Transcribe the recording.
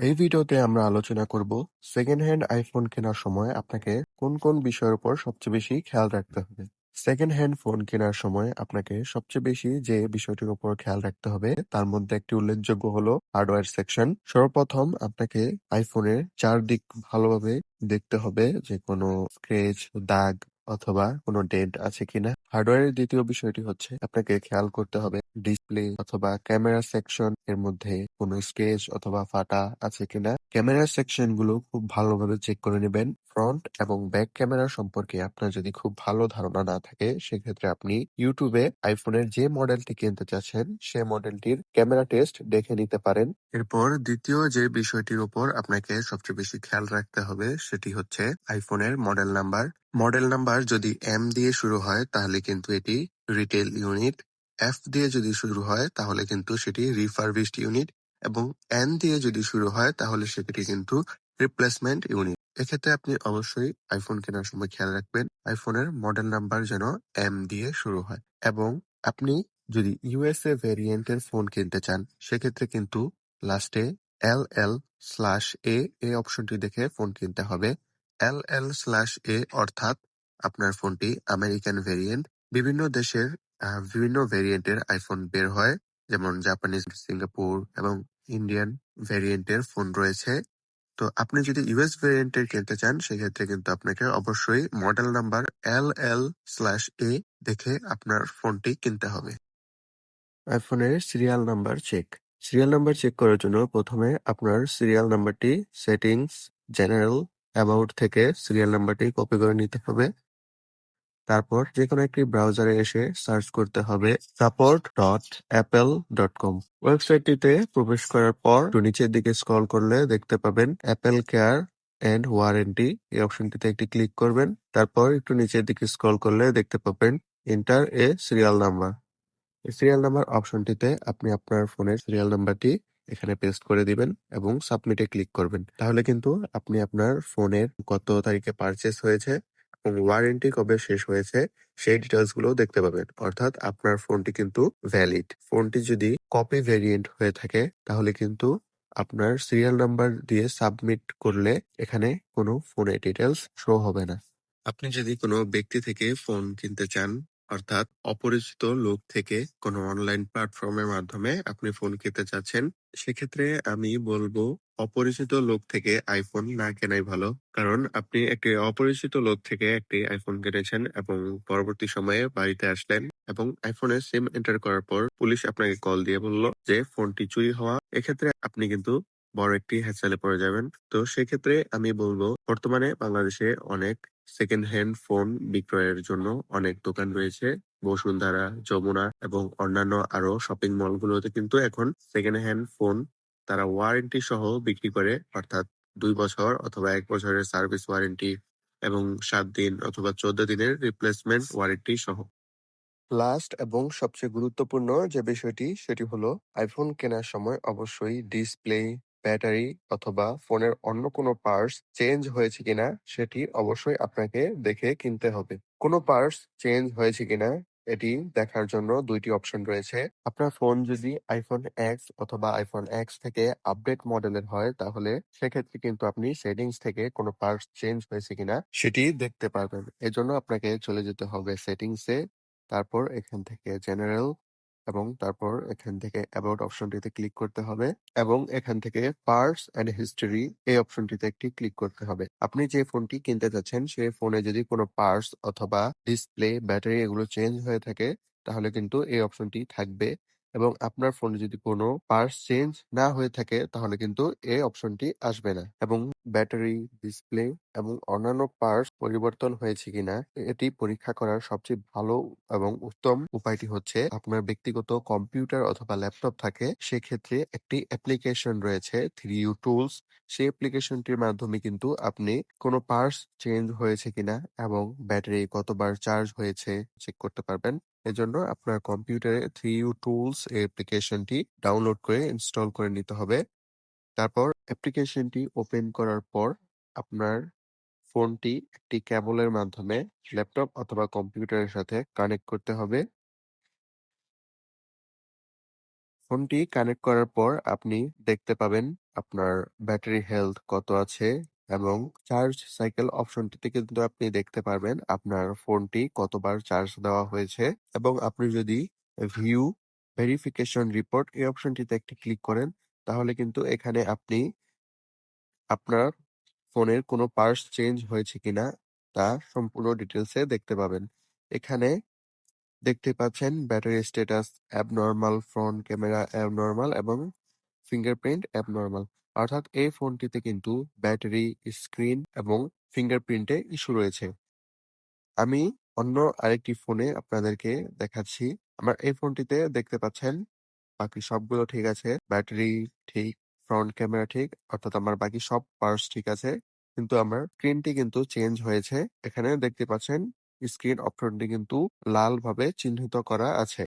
এই ভিডিওতে আমরা আলোচনা করব সেকেন্ড হ্যান্ড আইফোন কেনার সময় আপনাকে কোন কোন বিষয়ের উপর সবচেয়ে বেশি খেয়াল রাখতে হবে? সেকেন্ড হ্যান্ড ফোন কেনার সময় আপনাকে সবচেয়ে বেশি যে বিষয়টির উপর খেয়াল রাখতে হবে, তার মধ্যে একটি উল্লেখযোগ্য হলো হার্ডওয়্যার সেকশন সর্বপ্রথম আপনাকে আইফোনের চারদিক ভালোভাবে দেখতে হবে যে কোনো স্ক্রেচ দাগ অথবা কোনো ডেন্ট আছে কিনা। হার্ডওয়্যারের দ্বিতীয় বিষয়টি হচ্ছে আপনাকে খেয়াল করতে হবে ডিসপ্লে অথবা ক্যামেরা সেকশন এর মধ্যে কোনো স্কেচ অথবা ফাটা আছে কিনা। ক্যামেরা সেকশনগুলো খুব ভালোভাবে চেক করে নেবেন। ফ্রন্ট এবং ব্যাক ক্যামেরা সম্পর্কে আপনার যদি খুব ভালো ধারণা না থাকে, সেক্ষেত্রে আপনি ইউটিউবে আইফোনের যে মডেলটি কিনতে চাচ্ছেন, সে মডেলটির ক্যামেরা টেস্ট দেখে নিতে পারেন। এরপর দ্বিতীয় যে বিষয়টির উপর আপনাকে সবচেয়ে বেশি খেয়াল রাখতে হবে, সেটি হচ্ছে আইফোনের মডেল নাম্বার। মডেল নাম্বার যদি এম দিয়ে শুরু হয়, তাহলে কিন্তু এটি রিটেল ইউনিট এফ দিয়ে যদি শুরু হয়, তাহলে কিন্তু সেটি রিফারবিশড ইউনিট এবং এন দিয়ে যদি শুরু হয়, তাহলে সেটি কিন্তু রিপ্লেসমেন্ট ইউনিট এক্ষেত্রে আপনি অবশ্যই আইফোন কেনার সময় খেয়াল রাখবেন আইফোনের মডেল নাম্বার যেন এম দিয়ে শুরু হয় এবং আপনি যদি ইউএসএ ভেরিয়েন্টের ফোন কিনতে চান, সেক্ষেত্রে কিন্তু লাস্টে এল এল স্ল্যাশ এ এই অপশনটি দেখে ফোন কিনতে হবে। এল এল স্ল্যাশ এ অর্থাৎ আপনার ফোনটি আমেরিকান ভেরিয়েন্ট। বিভিন্ন দেশের বিভিন্ন ভেরিয়েন্টের আইফোন বের হয়। যেমন জাপানিজ সিঙ্গাপুর এবং ইন্ডিয়ান ভেরিয়েন্টের ফোন রয়েছে। তো আপনি যদি ইউএস ভেরিয়েন্টের কিনতে চান, সেক্ষেত্রে কিন্তু আপনাকে অবশ্যই model number L L slash A দেখে আপনার ফোনটি কিনতে হবে। আইফোনের serial number check serial number check করার জন্য প্রথমে আপনার সিরিয়াল নাম্বারটি সেটিংস জেনারেল অ্যাবাউট থেকে সিরিয়াল নাম্বারটি কপি করে নিতে হবে। তারপর যেকোনো একটি ব্রাউজারে এসে সার্চ করতে হবে support dot Apple dot com ওয়েবসাইটটিতে প্রবেশ করার পর একটু নিচের দিকে স্ক্রল করলে দেখতে পাবেন অ্যাপেল কেয়ার এন্ড ওয়ারেন্টি এই অপশনটিতে একটি ক্লিক করবেন, তারপর একটু নিচের দিকে স্ক্রল করলে দেখতে পাবেন enter a serial number serial number অপশনটিতে আপনি আপনার ফোনের সিরিয়াল নাম্বারটি এখানে পেস্ট করে দিবেন এবং সাবমিটে ক্লিক করবেন। তাহলে কিন্তু আপনি আপনার ফোনের কত তারিখে পারচেস হয়েছে ওয়ারেন্টি কবে শেষ হয়েছে, সেই ডিটেলসগুলো দেখতে পাবেন। অর্থাৎ আপনার ফোনটি কিন্তু ভ্যালিড ফোনটি যদি কপি ভেরিয়েন্ট হয়ে থাকে, তাহলে কিন্তু আপনার সিরিয়াল নাম্বার দিয়ে সাবমিট করলে এখানে কোনো ফোনের ডিটেলস শো হবে না। আপনি যদি কোনো ব্যক্তি থেকে ফোন কিনতে চান অর্থাৎ অপরিচিত লোক থেকে কোনো অনলাইন প্ল্যাটফর্মের মাধ্যমে আপনি ফোন কিনতে চাচ্ছেন, সেক্ষেত্রে আমি বলব অপরিচিত লোক থেকে আইফোন না কেনাই ভালো। কারণ আপনি একটি অপরিচিত লোক থেকে একটি আইফোন কিনেছেন এবং পরবর্তী সময়ে বাড়িতে আসলেন এবং আইফোনের সিম এন্টার করার পর পুলিশ আপনাকে কল দিয়ে বলল যে ফোনটি চুরি হওয়া। এক্ষেত্রে আপনি কিন্তু বড় একটি হ্যাসেলে পড়ে যাবেন। তো সেক্ষেত্রে আমি বলব, বর্তমানে বাংলাদেশে অনেক সেকেন্ড হ্যান্ড ফোন বিক্রয়ের জন্য অনেক দোকান রয়েছে। বসুন্ধরা, যমুনা এবং অন্যান্য আরও শপিং মলগুলোতে কিন্তু এখন সেকেন্ড হ্যান্ড ফোন তারা ওয়ারেন্টি সহ বিক্রি করে। অর্থাৎ দুই বছর অথবা এক বছরের সার্ভিস ওয়ারেন্টি এবং সাত দিন অথবা চোদ্দ দিনের রিপ্লেসমেন্ট ওয়ারেন্টি সহ। লাস্ট এবং সবচেয়ে গুরুত্বপূর্ণ যে বিষয়টি, সেটি হলো আইফোন কেনার সময় অবশ্যই ডিসপ্লে ব্যাটারি অথবা ফোনের অন্য কোনো পার্টস চেঞ্জ হয়েছে কিনা, সেটি অবশ্যই আপনাকে দেখে কিনতে হবে। কোনো পার্টস চেঞ্জ হয়েছে কিনা, এটি দেখার জন্য দুইটি অপশন রয়েছে। আপনার ফোন যদি আইফোন এক্স অথবা আইফোন এক্স থেকে আপডেট মডেলের হয়, তাহলে সেক্ষেত্রে কিন্তু আপনি সেটিংস থেকে কোনো পার্টস চেঞ্জ হয়েছে কিনা, সেটি দেখতে পারবেন। এজন্য আপনাকে চলে যেতে হবে সেটিংসে। তারপর এখান থেকে জেনারেল এবং তারপর এখান থেকে অ্যাবাউট অপশনটিতে ক্লিক করতে হবে এবং এখান থেকে পার্টস এন্ড হিস্টোরি এই অপশনটিতে একটি ক্লিক করতে হবে। আপনি যে ফোনটি কিনতে যাচ্ছেন সেই ফোনে যদি কোনো পার্টস অথবা ডিসপ্লে ব্যাটারি এগুলো চেঞ্জ হয়ে থাকে, তাহলে কিন্তু এই অপশনটি থাকবে এবং আপনার ফোনে যদি কোনো পার্টস চেঞ্জ না হয়ে থাকে, তাহলে কিন্তু এই অপশনটি আসবে না এবং ব্যাটারি ডিসপ্লে এবং অন্যান্য পার্স পরিবর্তন হয়েছে কিনা এটি পরীক্ষা করার সবচেয়ে ভালো এবং উত্তম উপায়টি হচ্ছে আপনার ব্যক্তিগত কম্পিউটার অথবা ল্যাপটপ থাকে, সেক্ষেত্রে একটি অ্যাপ্লিকেশন রয়েছে থ্রি ইউ টুলস সেই অ্যাপ্লিকেশনটির মাধ্যমে কিন্তু আপনি কোনো পার্স চেঞ্জ হয়েছে কিনা এবং ব্যাটারি কতবার চার্জ হয়েছে চেক করতে পারবেন। এজন্য আপনার কম্পিউটারে থ্রি ইউ টুলস অ্যাপ্লিকেশনটি ডাউনলোড করে ইনস্টল করে নিতে হবে। তারপর অ্যাপ্লিকেশনটি ওপেন করার পর আপনার ফোনটি একটি কেবলের মাধ্যমে ল্যাপটপ অথবা কম্পিউটারের সাথে কানেক্ট করতে হবে। ফোনটি কানেক্ট করার পর আপনি দেখতে পাবেন আপনার ব্যাটারি হেলথ কত আছে এবং চার্জ সাইকেল অপশনটিতে কিন্তু আপনি দেখতে পারবেন আপনার ফোনটি কতবার চার্জ দেওয়া হয়েছে এবং আপনি যদি ভিউ ভেরিফিকেশন রিপোর্ট এই অপশনটিতে একটি ক্লিক করেন তাহলে কিন্তু এখানে আপনি আপনার ফোনের কোনো পার্টস চেঞ্জ হয়েছে কিনা, তা সম্পূর্ণ ডিটেলসে দেখতে পাবেন। এখানে দেখতে পাচ্ছেন battery status abnormal, front camera abnormal এবং ফিঙ্গারপ্রিন্ট অ্যাবনর্মাল। অর্থাৎ এই ফোনটিতে কিন্তু ব্যাটারি, স্ক্রিন এবং ফিঙ্গারপ্রিন্টে ইস্যু রয়েছে। আমি অন্য আরেকটি ফোনে আপনাদেরকে দেখাচ্ছি। আমার এই ফোনটিতে দেখতে পাচ্ছেন বাকি সবগুলো ঠিক আছে, ব্যাটারি ঠিক ফ্রন্ট ক্যামেরা ঠিক, অর্থাৎ আমার বাকি সব পার্টস ঠিক আছে। কিন্তু আমার স্ক্রিনটি কিন্তু চেঞ্জ হয়েছে। এখানে দেখতে পাচ্ছেন স্ক্রিন অপশনটি কিন্তু লাল ভাবে চিহ্নিত করা আছে।